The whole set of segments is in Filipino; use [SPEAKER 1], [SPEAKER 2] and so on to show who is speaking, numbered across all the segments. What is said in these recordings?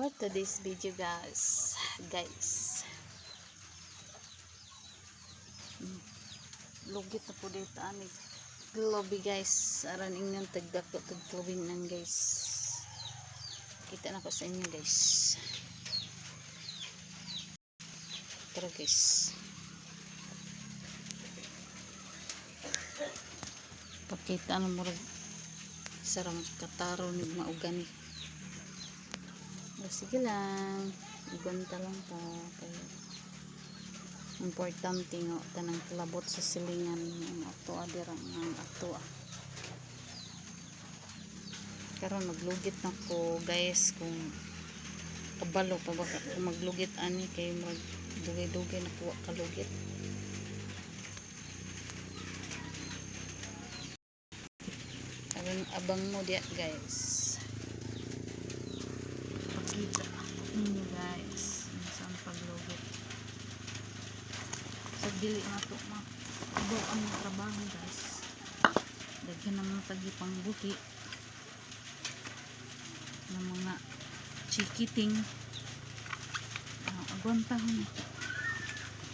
[SPEAKER 1] for today's video guys? Guys. Mm. lugit na po dito ani. Globe guys. Aran inyong tagdako tagklubing nan guys. Kita na ko sa inyo guys. Tara guys. Pakita na rin sarang kataro ni maugani sige lang iganta lang ta kay importante nga tanang kilabot sa silingan ng ato adira ng ato karon maglugit na ko guys kung kabalo pa ba kung maglugit ani kay mag dugay-dugay na kuha kalugit. Abang mo diya guys pakita ninyo guys saan paglugit sa dili na to ma. Ibaw ang trabaho guys. Daghan na mga tagipang buhi. Ng mga chikiting. Uh, agwantahon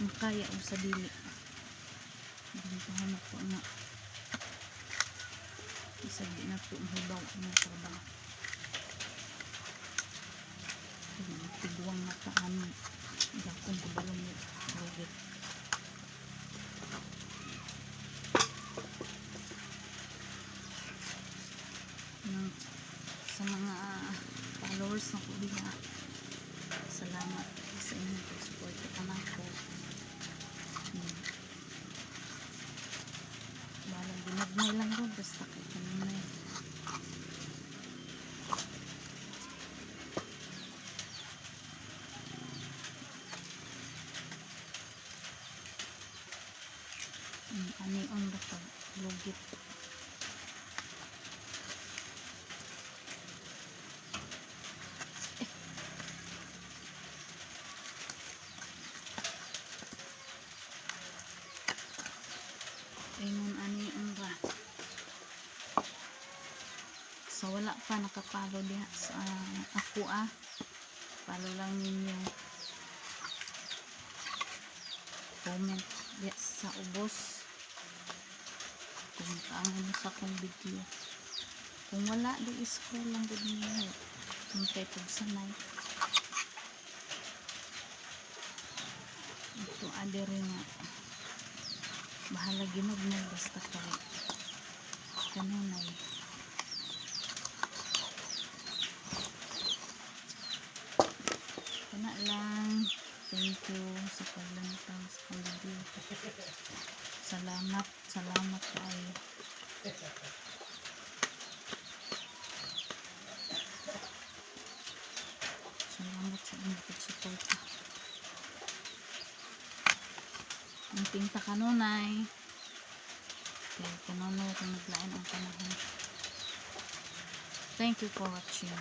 [SPEAKER 1] makaya o sa dili. Agwantahon ako na. Isa di na to mahibaw ang trabaho tigwang na taan dakong kabalong lugit ng sa mga followers ng kuliha salamat sa inyo po support ka na po hmm. balang binagmay lang ro basta kay kanunay Hmm, ani on ba ka lugit Ingon ani unra. So wala pa nakapalo diha sa ako ah. Follow lang ninyo. Comment diha sa ubos. Mo sa kong video. Kung wala di scroll lang gud ninyo. Kung kay pagsanay. Ito adere nga bahala ginugmay basta kay kanunay kana lang thank you sa paglantaw sa kong video salamat salamat kayo salamat sa inyong pagsuporta. Ang tinta kanunay kaya kanuno kung naglain ang panahon. Thank you for watching